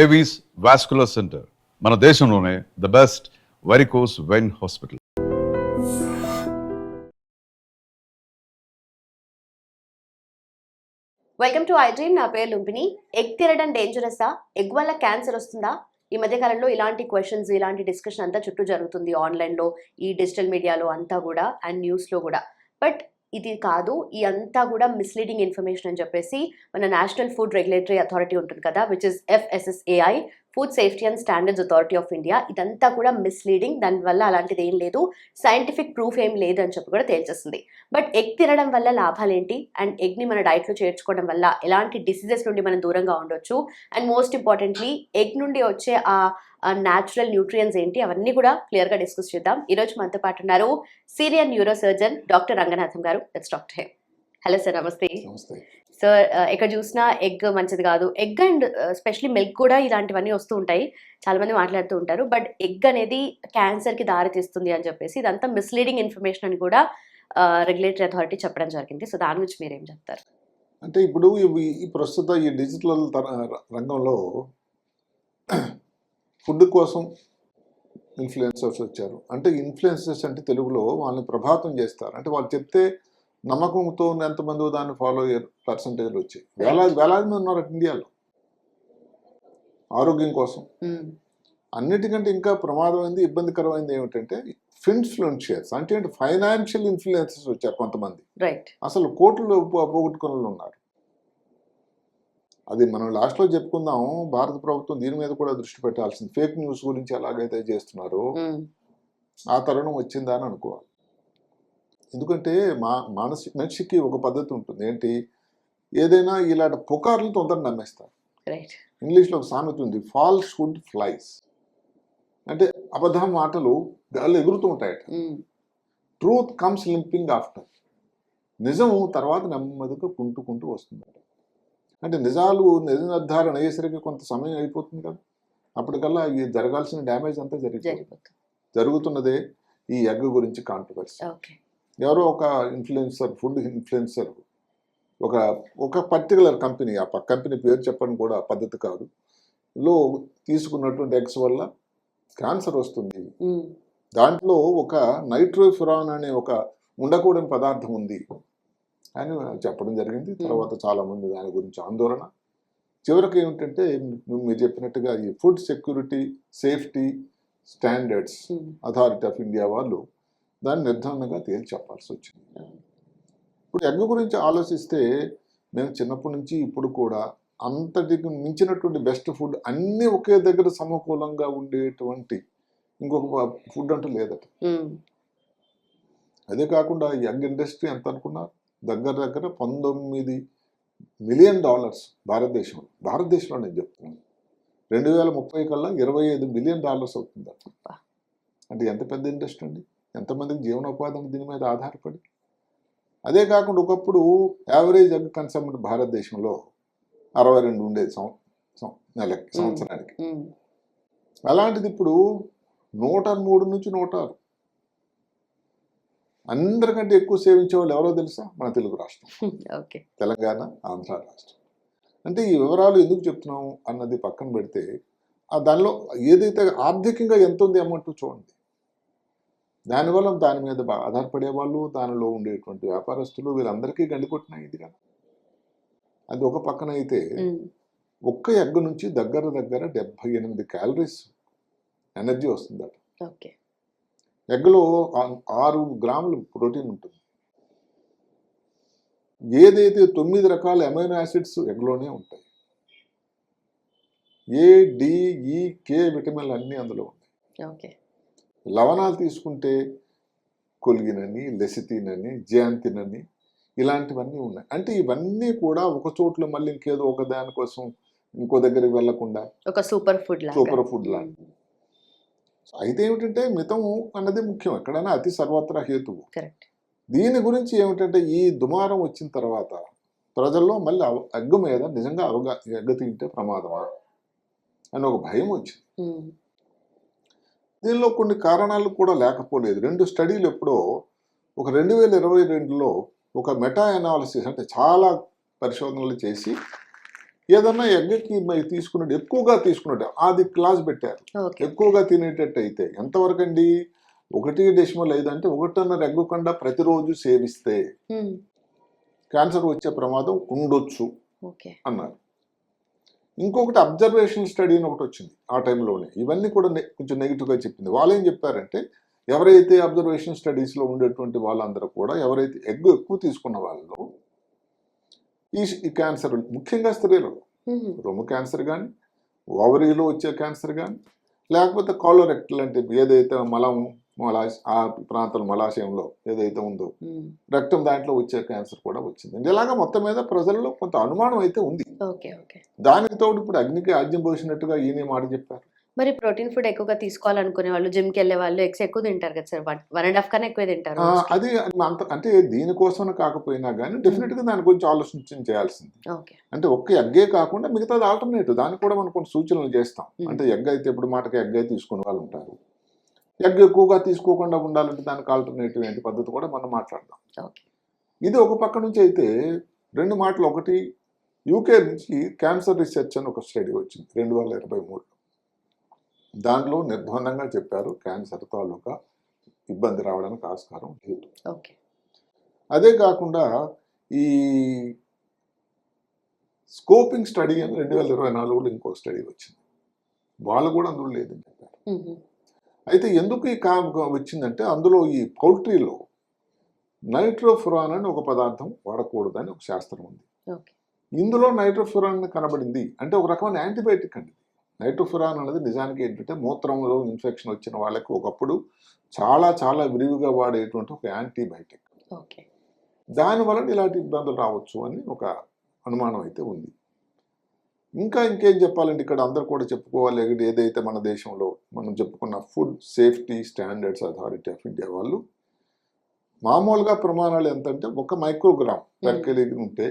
Avis vascular centre మన దేశంలోనే the best varicose vein hospital welcome to iDream నా పేరు లుంపిని ఎగ్ తినడం డేంజరసా ఎగ్ వల్ల క్యాన్సర్ వస్తుందా? ఈ మధ్య కాలంలో ఇలాంటి క్వశ్చన్స్ ఇలాంటి డిస్కషన్ అంతా చుట్టూ జరుగుతుంది ఆన్లైన్లో ఈ డిజిటల్ మీడియాలో అంతా కూడా అండ్ న్యూస్లో కూడా. బట్ ఇది కాదు ఈ అంతా కూడా మిస్లీడింగ్ ఇన్ఫర్మేషన్ అని చెప్పేసి మన నేషనల్ ఫుడ్ రెగ్యులేటరీ అథారిటీ ఉంటుంది కదా which is FSSAI food safety and standards authority of India. ఇదంతా కూడా మిస్లీడింగ్ దానివల్ల అలాంటిది ఏం లేదు. సైంటిఫిక్ ప్రూఫ్ ఏం లేదు అని చెప్పి కూడా తేల్చేస్తుంది. బట్ ఎగ్ తినడం వల్ల లాభాలు ఏంటి అండ్ ఎగ్ని మన డైట్లో చేర్చుకోవడం వల్ల ఎలాంటి డిసీజెస్ నుండి మనం దూరంగా ఉండొచ్చు? అండ్ మోస్ట్ ఇంపార్టెంట్లీ ఎగ్ నుండి వచ్చే ఆ న్యాచురల్ న్యూట్రియన్స్ ఏంటి? అవన్నీ కూడా క్లియర్గా డిస్కస్ చేద్దాం. ఈరోజు మనతో పాటు ఉన్నారు senior neurosurgeon doctor Ranganatham garu. Let's doctor Hem hello sir నమస్తే. సార్ ఎక్కడ చూసినా ఎగ్ మంచిది కాదు. ఎగ్ అండ్ స్పెషలీ మిల్క్ కూడా ఇలాంటివన్నీ వస్తూ ఉంటాయి. చాలా మంది మాట్లాడుతూ ఉంటారు. బట్ ఎగ్ అనేది క్యాన్సర్కి దారి తీస్తుంది అని చెప్పేసి ఇదంతా మిస్లీడింగ్ ఇన్ఫర్మేషన్ అని కూడా రెగ్యులేటరీ అథారిటీ చెప్పడం జరిగింది. సో దాని గురించి మీరేం చెప్తారు? అంటే ఇప్పుడు ఈ ప్రస్తుత ఈ డిజిటల్ రంగంలో ఫుడ్ కోసం ఇన్ఫ్లుయెన్సర్స్ వచ్చారు. అంటే ఇన్ఫ్లుయెన్సర్స్ అంటే తెలుగులో వాళ్ళని ప్రభావితం చేస్తారు. అంటే వాళ్ళు చెప్తే నమ్మకంతో ఎంతమంది దాన్ని ఫాలో అయ్యారు పర్సంటేజ్లు వచ్చాయి. వేలాది వేలాది మంది ఉన్నారు ఇండియాలో. ఆరోగ్యం కోసం. అన్నిటికంటే ఇంకా ప్రమాదమైంది ఇబ్బందికరమైంది ఏమిటంటే ఫిన్ఫ్లుయెన్షియర్స్ అంటే ఫైనాన్షియల్ ఇన్ఫ్లుయెన్సెస్ వచ్చారు కొంతమంది. అసలు కోట్లు పోగొట్టుకున్న ఉన్నారు. అది మనం లాస్ట్లో చెప్పుకుందాం. భారత ప్రభుత్వం దీని మీద కూడా దృష్టి పెట్టాల్సింది. ఫేక్ న్యూస్ గురించి ఎలాగైతే చేస్తున్నారో ఆ తరుణం వచ్చిందా అని అనుకోవాలి. ఎందుకంటే మా మానసి మనిషికి ఒక పద్ధతి ఉంటుంది. ఏంటి? ఏదైనా ఇలాంటి పుకార్లు తొందరగా నమ్మేస్తారు. ఇంగ్లీష్లో ఒక సామెత ఉంది ఫాల్స్ ఫుడ్ ఫ్లైస్ అంటే అబద్ధ మాటలు గాల్లో ఎగురుతూ ఉంటాయట. ట్రూత్ కమ్స్ లింపింగ్ ఆఫ్టర్ నిజం తర్వాత నెమ్మదిగా కుంటుకుంటూ వస్తుందట. అంటే నిజాలు నిజ నిర్ధారణ అయ్యేసరికి కొంత సమయం అయిపోతుంది కదా. అప్పటికల్లా ఈ జరగాల్సిన డ్యామేజ్ అంతా జరిగింది జరిగిపోతుంది. జరుగుతున్నదే ఈ ఎగ్ గురించి కాంట్రవర్సీ ఎవరో ఒక ఇన్ఫ్లుయెన్సర్ ఫుడ్ ఇన్ఫ్లుయెన్సర్ ఒక ఒక పర్టికులర్ కంపెనీ ఆ కంపెనీ పేరు చెప్పడం కూడా పద్ధతి కాదు. లో తీసుకున్నటువంటి ఎగ్స్ వల్ల క్యాన్సర్ వస్తుంది. దాంట్లో ఒక నైట్రోఫిరాన్ అనే ఒక ఉండకూడని పదార్థం ఉంది అని చెప్పడం జరిగింది. తర్వాత చాలా మంది దాని గురించి ఆందోళన. చివరికి ఏమిటంటే మీరు చెప్పినట్టుగా ఈ food security safety standards authority of India వాళ్ళు దాన్ని నిర్ధారణగా తేల్చి చెప్పాల్సి వచ్చింది. ఇప్పుడు ఎగ్ గురించి ఆలోచిస్తే మేము చిన్నప్పటి నుంచి ఇప్పుడు కూడా అంతటికి మించినటువంటి బెస్ట్ ఫుడ్ అన్నీ ఒకే దగ్గర సమకూలంగా ఉండేటువంటి ఇంకొక ఫుడ్ అంటూ లేదట. అదే కాకుండా ఈ ఎగ్ ఇండస్ట్రీ ఎంత అనుకున్నారు దగ్గర దగ్గర పంతొమ్మిది మిలియన్ డాలర్స్ భారతదేశంలో. భారతదేశంలో నేను చెప్తున్నాను. రెండు వేల ముప్పై కల్లా ఇరవై ఐదు మిలియన్ డాలర్స్ అవుతుంది. అంటే ఎంత పెద్ద ఇండస్ట్రీ అండి? ఎంతమందికి జీవనోపాధి ఉంది దీని మీద ఆధారపడి. అదే కాకుండా ఒకప్పుడు యావరేజ్ ఎగ్ కన్సమ్ట్ భారతదేశంలో అరవై రెండు ఉండేది సం సం- నెలకి సంవత్సరానికి. అలాంటిది ఇప్పుడు నూట మూడు నుంచి నూట ఆరు. అందరికంటే ఎక్కువ సేవించే వాళ్ళు ఎవరో తెలుసా? మన తెలుగు రాష్ట్రం. తెలంగాణ ఆంధ్ర రాష్ట్రం. అంటే ఈ వివరాలు ఎందుకు చెప్తున్నాము అన్నది పక్కన పెడితే ఆ దానిలో ఏదైతే ఆర్థికంగా ఎంత ఉంది అమౌంట్ చూడండి. దానివల్ల దాని మీద ఆధారపడే వాళ్ళు దానిలో ఉండేటువంటి వ్యాపారస్తులు వీళ్ళందరికీ గండి కొట్టిన ఇది కదా. అది ఒక పక్కన అయితే ఒక్క ఎగ్ నుంచి దగ్గర దగ్గర డెబ్బై ఎనిమిది క్యాలరీస్ ఎనర్జీ వస్తుందట. ఎగ్లో ఆరు గ్రాములు ప్రోటీన్ ఉంటుంది. ఏదైతే తొమ్మిది రకాల అమైనో యాసిడ్స్ ఎగ్లోనే ఉంటాయి. ఏ డిఈ కే విటమిన్లు అన్నీ అందులో ఉంటాయి ఓకే. లవణాలు తీసుకుంటే కొలిగినని లెసిటిన్ అని జియాంతిన్ అని ఇలాంటివన్నీ ఉన్నాయి. అంటే ఇవన్నీ కూడా ఒక చోట్ల మళ్ళీ ఇంకేదో ఒక దానికోసం ఇంకో దగ్గరికి వెళ్ళకుండా ఒక సూపర్ ఫుడ్ సూపర్ ఫుడ్ లాగా. అయితే ఏమిటంటే మితము అన్నది ముఖ్యం. ఎక్కడైనా అతి సర్వత్రా హేతువు. దీని గురించి ఏమిటంటే ఈ దుమారం వచ్చిన తర్వాత ప్రజల్లో మళ్ళీ ఎగ్గు మీద నిజంగా అవగా ఎగ్గ తింటే ప్రమాదమా? అని ఒక భయం వచ్చింది. దీనిలో కొన్ని కారణాలు కూడా లేకపోలేదు. రెండు స్టడీలు ఎప్పుడో ఒక రెండు వేల ఇరవై రెండులో ఒక మెటా అనాలిసిస్ అంటే చాలా పరిశోధనలు చేసి ఏదన్నా ఎగ్గకి మరి తీసుకున్నట్టు ఎక్కువగా తీసుకున్నట్టు అది క్లాస్ పెట్టారు. ఎక్కువగా తినేటట్టు అయితే ఎంతవరకు అండి ఒకటి డెసిమల్ ఐదు అంటే ఒకటిన్నర ఎగ్గు కండా ప్రతిరోజు సేవిస్తే క్యాన్సర్ వచ్చే ప్రమాదం ఉండొచ్చు ఓకే. అన్నారు. ఇంకొకటి అబ్జర్వేషన్ స్టడీ అని ఒకటి వచ్చింది ఆ టైంలోనే ఇవన్నీ కూడా కొంచెం నెగిటివ్గా చెప్పింది. వాళ్ళు ఏం చెప్పారంటే ఎవరైతే అబ్జర్వేషన్ స్టడీస్లో ఉండేటువంటి వాళ్ళందరూ కూడా ఎవరైతే ఎగ్ ఎక్కువ తీసుకున్న వాళ్ళు ఈ ఈ క్యాన్సర్ ముఖ్యంగా స్త్రీలు. ఉమ్, రొమ్ము క్యాన్సర్ కానీ ఓవరీలో వచ్చే క్యాన్సర్ కానీ లేకపోతే కాలోరెక్టల్ అంటే ఏదైతే మలం మలాశ ఆ ప్రాంతం మలాశయంలో ఏదైతే ఉందో రక్తం దాంట్లో వచ్చే క్యాన్సర్ కూడా వచ్చింది. ఇలాగా మొత్తం మీద ప్రజల్లో కొంత అనుమానం అయితే ఉంది. దానికి తోడు ఇప్పుడు అగ్నికి ఆజ్యం పోసినట్టుగా ఈయన మాట చెప్పారు. మరి ప్రోటీన్ ఫుడ్ ఎక్కువగా తీసుకోవాలనుకునే వాళ్ళు జిమ్కి వెళ్ళే వాళ్ళు ఎగ్స్ ఎక్కువ తింటారు కదా సార్? వన్ అండ్ హాఫ్ కన్నా ఎక్కువ తింటారు. అది అంత అంటే దీనికోసం కాకపోయినా కానీ డెఫినెట్గా దాని గురించి ఆలోచించి చేయాల్సింది. అంటే ఒక్క ఎగ్గే కాకుండా మిగతాది ఆల్టర్నేటివ్ దానికి కూడా మనం కొన్ని సూచనలు చేస్తాం. అంటే ఎగ్ అయితే ఇప్పుడు మాటకి ఎగ్ అయితే తీసుకునే వాళ్ళు ఉంటారు. ఎగ్ ఎక్కువగా తీసుకోకుండా ఉండాలంటే దానికి ఆల్టర్నేటివ్ ఏంటి పద్ధతి కూడా మనం మాట్లాడదాం. ఇది ఒక పక్క నుంచి అయితే రెండు మాటలు ఒకటి. యూకే నుంచి క్యాన్సర్ రీసెర్చ్ అని ఒక స్టడీ వచ్చింది రెండు వేల ఇరవై మూడు దాంట్లో నిర్బంధంగా చెప్పారు క్యాన్సర్ తాలూకా ఇబ్బంది రావడానికి ఆస్కారం లేదు. అదే కాకుండా ఈ స్కోపింగ్ స్టడీ అని రెండు వేల ఇరవై నాలుగులో ఇంకో స్టడీ వచ్చింది. వాళ్ళు కూడా అందులో లేదని చెప్పారు. అయితే ఎందుకు ఈ కా వచ్చిందంటే అందులో ఈ పౌల్ట్రీలో నైట్రోఫురాన్ అని ఒక పదార్థం వాడకూడదని ఒక శాస్త్రం ఉంది. ఇందులో నైట్రోఫురాన్ కనబడింది. అంటే ఒక రకమైన యాంటీబయాటిక్ అండి. నైట్రోఫురాన్ అనేది నిజానికి ఏంటంటే మూత్రంలో ఇన్ఫెక్షన్ వచ్చిన వాళ్ళకి ఒకప్పుడు చాలా చాలా విరివిగా వాడేటువంటి ఒక యాంటీబయాటిక్. దానివలన ఇలాంటి ఇబ్బందులు రావచ్చు అని ఒక అనుమానం అయితే ఉంది. ఇంకా ఇంకేం చెప్పాలంటే ఇక్కడ అందరు కూడా చెప్పుకోవాలి ఏదైతే మన దేశంలో మనం చెప్పుకున్న food safety standards authority of India వాళ్ళు మామూలుగా ప్రమాణాలు ఎంత అంటే ఒక మైక్రోగ్రామ్ పర్ ఉంటే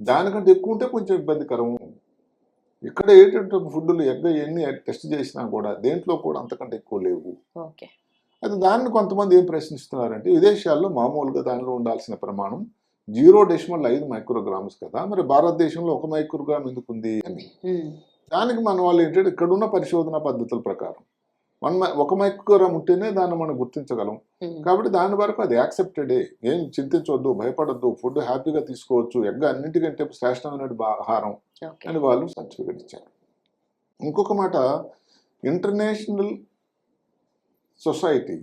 దానికంటే ఎక్కువ ఉంటే కొంచెం ఇబ్బందికరం. ఇక్కడ ఏంటంటే ఫుడ్లు ఎగ్గ ఎన్ని టెస్ట్ చేసినా కూడా దేంట్లో కూడా అంతకంటే ఎక్కువ లేవు. అయితే దాన్ని కొంతమంది ఏం ప్రశ్నిస్తున్నారంటే విదేశాల్లో మామూలుగా దానిలో ఉండాల్సిన ప్రమాణం జీరో డెసిమల్ ఐదు మైక్రోగ్రామ్స్ కదా మరి భారతదేశంలో ఒక మైక్రోగ్రామ్ ఎందుకు ఉంది అని దానికి మన వాళ్ళు ఏంటంటే ఇక్కడున్న పరిశోధన పద్ధతుల ప్రకారం. వన్ ఒక మైక్రోగ్రామ్ ఉంటేనే దాన్ని మనం గుర్తించగలం. కాబట్టి దాని వరకు అది యాక్సెప్టెడే. ఏం చింతించవద్దు భయపడొద్దు ఫుడ్ హ్యాపీగా తీసుకోవచ్చు ఎగ్గ అన్నిటికంటే శ్రేష్టమైన ఆహారం అని వాళ్ళు సర్టిఫికెట్ ఇచ్చారు ఇంకొక మాట international society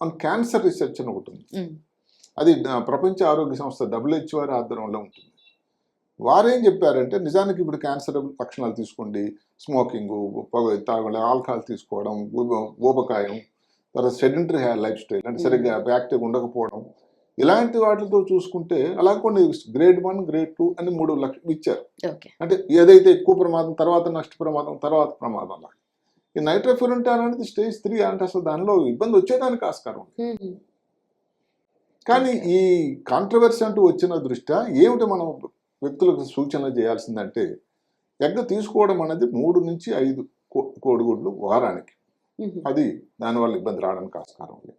on cancer research అని ఒకటి ఉంది. అది ప్రపంచ ఆరోగ్య సంస్థ డబ్ల్యూహెచ్ఓ వారి ఆధ్వర్యంలో ఉంటుంది. వారేం చెప్పారంటే నిజానికి ఇప్పుడు క్యాన్సర్ లక్షణాలు తీసుకోండి. స్మోకింగ్ పొగ తాగడం ఆల్కహాల్ తీసుకోవడం ఊబ- ఊబకాయం తర్వాత సెడెంటరీ లైఫ్ స్టైల్ అంటే సరిగ్గా యాక్టివ్ ఉండకపోవడం. ఇలాంటి వాటితో చూసుకుంటే అలా కొన్ని గ్రేడ్ వన్ గ్రేడ్ టూ అని మూడు లక్షలు ఇచ్చారు. అంటే ఏదైతే ఎక్కువ ప్రమాదం తర్వాత నష్ట ప్రమాదం తర్వాత ప్రమాదం లాగా. ఈ నైట్రోఫ్యూరంటాన్ అనేది స్టేజ్ త్రీ అంటే అసలు దానిలో ఇబ్బంది వచ్చేదానికి ఆస్కారం ఉంది. కానీ ఈ కాంట్రవర్సీ అంటూ వచ్చిన దృష్ట్యా ఏమిటి మనం వ్యక్తులకు సూచన చేయాల్సిందంటే ఎగ్గ తీసుకోవడం అనేది మూడు నుంచి ఐదు కోడిగుడ్లు వారానికి. అది దానివల్ల ఇబ్బంది రావడానికి ఆస్కారం ఉంది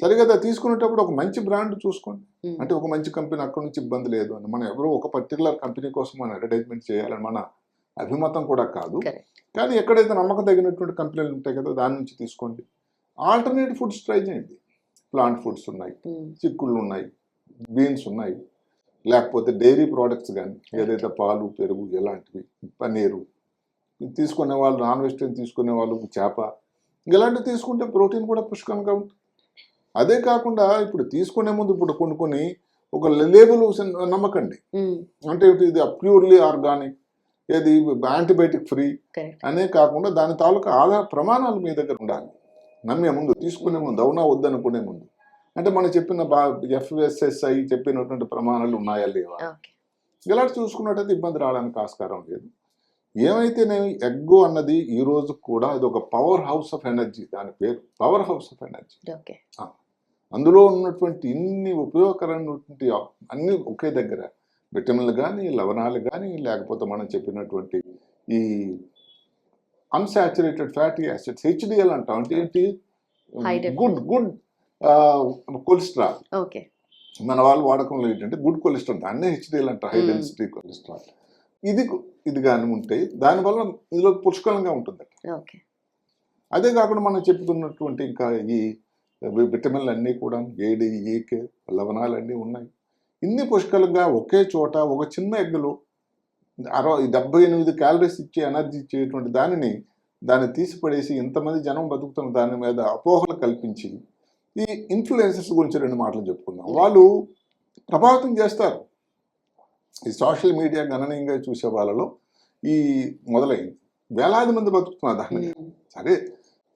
సరిగా తీసుకునేటప్పుడు ఒక మంచి బ్రాండ్ చూసుకోండి. అంటే ఒక మంచి కంపెనీ అక్కడి నుంచి ఇబ్బంది లేదు అని. మనం ఎవరో ఒక పర్టికులర్ కంపెనీ కోసం మనం అడ్వర్టైజ్మెంట్ చేయాలని మన అభిమతం కూడా కాదు. కానీ ఎక్కడైతే నమ్మకం తగినటువంటి కంపెనీలు ఉంటాయి కదా దాని నుంచి తీసుకోండి. ఆల్టర్నేట్ ఫుడ్స్ ట్రై చేయండి. ప్లాంట్ ఫుడ్స్ ఉన్నాయి చిక్కుళ్ళు ఉన్నాయి బీన్స్ ఉన్నాయి. లేకపోతే డైరీ ప్రోడక్ట్స్ కానీ ఏదైతే పాలు పెరుగు ఎలాంటివి పన్నీరు తీసుకునే వాళ్ళు నాన్ వెజిటేరియన్ తీసుకునే వాళ్ళు చేప ఇలాంటివి తీసుకుంటే ప్రోటీన్ కూడా పుష్కలంగా ఉంటుంది. అదే కాకుండా ఇప్పుడు తీసుకునే ముందు ఇప్పుడు కొన్ని కొన్ని ఒక లేబుల్ నమ్మకండి. అంటే ఇది ప్యూర్లీ ఆర్గానిక్ ఏది యాంటీబయాటిక్ ఫ్రీ అనే కాకుండా దాని తాలూకా ఆధార ప్రమాణాలు మీ దగ్గర ఉండాలి. నమ్మే ముందు తీసుకునే ముందు అవునా వద్దనుకునే ముందు. అంటే మనం చెప్పిన బా ఎఫ్ఎస్ఎస్ఐ చెప్పినటువంటి ప్రమాణాలు ఉన్నాయా లేవా? ఇలాంటి చూసుకున్నట్టయితే ఇబ్బంది రావడానికి ఆస్కారం లేదు. ఏమైతేనేమి ఎగ్గు అన్నది ఈ రోజు కూడా ఇది ఒక పవర్ హౌస్ ఆఫ్ ఎనర్జీ దాని పేరు. పవర్ హౌస్ ఆఫ్ ఎనర్జీ అందులో ఉన్నటువంటి ఇన్ని ఉపయోగకరమైనటువంటి అన్ని ఒకే దగ్గర. విటమిన్లు కానీ లవణాలు కానీ లేకపోతే మనం చెప్పినటువంటి ఈ అన్సాచురేటెడ్ ఫ్యాటీ యాసిడ్స్ హెచ్డిఎల్ అంటాం. అంటే ఏంటి? గుడ్ గుడ్ కొలెస్ట్రాల్ ఓకే మన వాళ్ళు వాడకంలో ఏంటంటే గుడ్ కొలెస్ట్రాల్ దాన్నే హెచ్డిఎల్ అంటారు హై. డెన్సిటీ కొలెస్ట్రాల్ ఇది ఇది కానీ ఉంటే దానివల్ల ఇందులో పుష్కలంగా ఉంటుందట ఓకే అదే కాకుండా మనం చెప్పుకున్నటువంటి ఇంకా ఈ విటమిన్లు అన్నీ కూడా ఏడి ఈకే లవణాలు అన్నీ ఉన్నాయి. ఇన్ని పుష్కలంగా ఒకే చోట ఒక చిన్న ఎగ్గులో అరవై డెబ్బై ఎనిమిది క్యాలరీస్ ఇచ్చే ఎనర్జీ ఇచ్చేటువంటి దానిని దాన్ని తీసిపడేసి ఇంతమంది జనం బతుకుతున్న దాని మీద అపోహలు కల్పించి ఈ ఇన్ఫ్లుయెన్సర్స్ గురించి రెండు మాటలు చెప్పుకుందాం. వాళ్ళు ప్రభావితం చేస్తారు. ఈ సోషల్ మీడియా గణనీయంగా చూసే వాళ్ళలో ఈ మొదలైంది. వేలాది మంది బతుకుతున్నారు దాని. సరే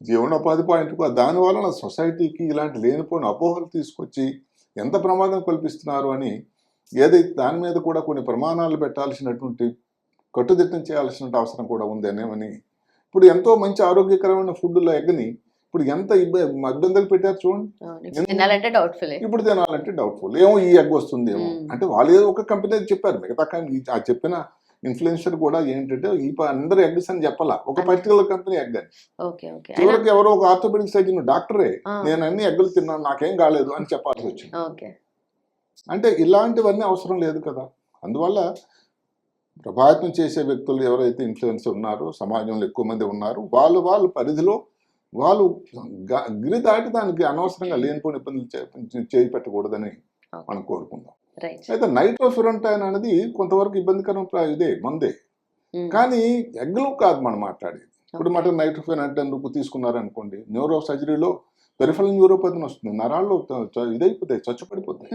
జీవనోపాధి పాయింట్ దాని వలన సొసైటీకి ఇలాంటి లేనిపోయిన అపోహలు తీసుకొచ్చి ఎంత ప్రమాదం కల్పిస్తున్నారు అని ఏదైతే దాని మీద కూడా కొన్ని ప్రమాణాలు పెట్టాల్సినటువంటి కట్టుదిట్టం చేయాల్సిన అవసరం కూడా ఉంది అనేమని ఇప్పుడు ఎంతో మంచి ఆరోగ్యకరమైన ఫుడ్లో ఎగ్గని ఇప్పుడు ఎంత ఇబ్బ- ఇబ్బందులు పెట్టారు చూడండి. నెక్స్ట్ తినాలంటే డౌట్ఫుల్ ఇప్పుడు తినాలంటే డౌట్ఫుల్ ఏమో ఈ ఎగ్ వస్తుంది ఏమో. అంటే వాళ్ళు ఏదో ఒక కంపెనీ చెప్పారు మిగతా ఆ చెప్పిన ఇన్ఫ్లుయెన్సర్ కూడా ఏంటంటే ఈ అందరు ఎగ్స్ అని చెప్పాలా? ఒక పర్టికులర్ కంపెనీ ఎగ్ అని. చివరికి ఎవరో ఒక ఆర్థోపెడిక్ సర్జన్ డాక్టరే. నేను అన్ని ఎగ్గులు తిన్నాను నాకేం కాలేదు అని చెప్పాల్సి వచ్చింది. అంటే ఇలాంటివన్నీ అవసరం లేదు కదా. అందువల్ల ప్రభావితం చేసే వ్యక్తులు ఎవరైతే ఇన్ఫ్లుయెన్స్ ఉన్నారో సమాజంలో ఎక్కువ మంది ఉన్నారు వాళ్ళు వాళ్ళ పరిధిలో వాళ్ళు గిరి దాటి దానికి అనవసరంగా లేనిపోయిన ఇబ్బందులు చేయి పెట్టకూడదని మనం కోరుకుందాం. అయితే నైట్రోఫిరంటైన్ అనేది కొంతవరకు ఇబ్బందికరం ఇదే మందే. కానీ ఎగ్గులు కాదు మనం మాట్లాడేది. ఇప్పుడు మటన్ నైట్రోఫిరంటైన్ నువ్వు తీసుకున్నారనుకోండి న్యూరో సర్జరీలో పెరిఫల్ న్యూరోపతిని వస్తుంది. నరాల్లో ఇదైపోతాయి చచ్చుపడిపోతాయి.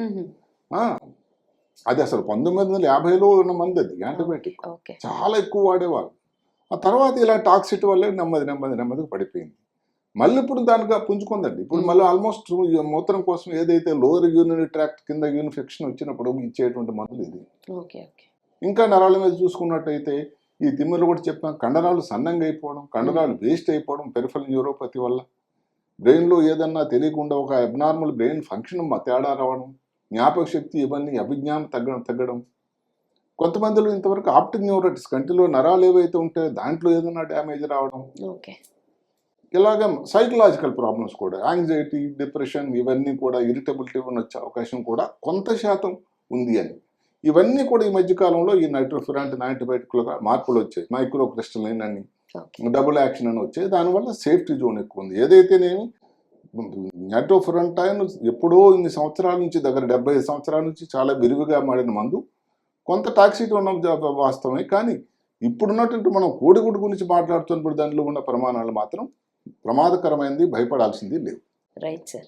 అది అసలు పంతొమ్మిది వందల యాభైలో ఉన్న మంది అది యాంటీబయాటిక్. చాలా ఎక్కువ వాడేవాళ్ళు. ఆ తర్వాత ఇలా టాక్సిటీ వల్లే నెమ్మది నెమ్మది నెమ్మదిగా పడిపోయింది. మళ్ళీ ఇప్పుడు దానిగా పుంజుకుందండి. ఇప్పుడు. మళ్ళీ ఆల్మోస్ట్ మూత్రం కోసం ఏదైతే లోవర్ యూరినరీ ట్రాక్ట్ కింద ఇన్ఫెక్షన్ వచ్చినప్పుడు ఇచ్చేటువంటి మందులు ఇది. ఇంకా నరాల మీద చూసుకున్నట్టయితే ఈ తిమ్మిర్లు కూడా చెప్పాం. కండరాలు సన్నంగా అయిపోవడం కండరాలు వేస్ట్ అయిపోవడం పెరిఫల్ న్యూరోపతి వల్ల. బ్రెయిన్లో ఏదన్నా తెలియకుండా ఒక అబ్నార్మల్ బ్రెయిన్ ఫంక్షన్ తేడా రావడం జ్ఞాపక శక్తి ఇవన్నీ అభిజ్ఞానం తగ్గడం తగ్గడం. కొంతమందిలో ఇంతవరకు ఆప్టిక్ న్యూరైటిస్ కంటిలో నరాలు ఏవైతే ఉంటాయో దాంట్లో ఏదైనా డ్యామేజ్ రావడం. ఇలాగ సైకలాజికల్ ప్రాబ్లమ్స్ కూడా యాంగ్జైటీ డిప్రెషన్ ఇవన్నీ కూడా ఇరిటబిలిటీ వచ్చే అవకాశం కూడా కొంత శాతం ఉంది అని. ఇవన్నీ కూడా ఈ మధ్యకాలంలో ఈ నైట్రోఫిరాంట్ యాంటీబయాటిక్లుగా మార్పులు వచ్చాయి. మైక్రో క్రిస్టలైన్ అని డబుల్ యాక్షన్ అని వచ్చాయి. దానివల్ల సేఫ్టీ జోన్ ఎక్కువ ఉంది. ఏదైతేనేమి నైట్రోఫిరంటైన్ ఎప్పుడో ఇన్ని సంవత్సరాల నుంచి దగ్గర డెబ్బై ఐదు సంవత్సరాల నుంచి చాలా విరివిగా మాడిన మందు కొంత టాక్సిటీ ఉన్న వాస్తవమే కానీ ఇప్పుడున్నటువంటి మనం కోడిగుడ్డు గురించి మాట్లాడుతున్నప్పుడు దాంట్లో ఉన్న ప్రమాణాలు మాత్రం ప్రమాదకరమైనది భయపడాల్సింది లేవు right sir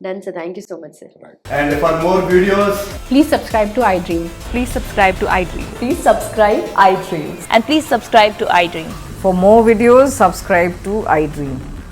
done sir thank you so much sir And for more videos, Please subscribe to iDream. Please subscribe to iDream. Please subscribe iDreams. And please subscribe to iDream. For more videos, subscribe to iDream.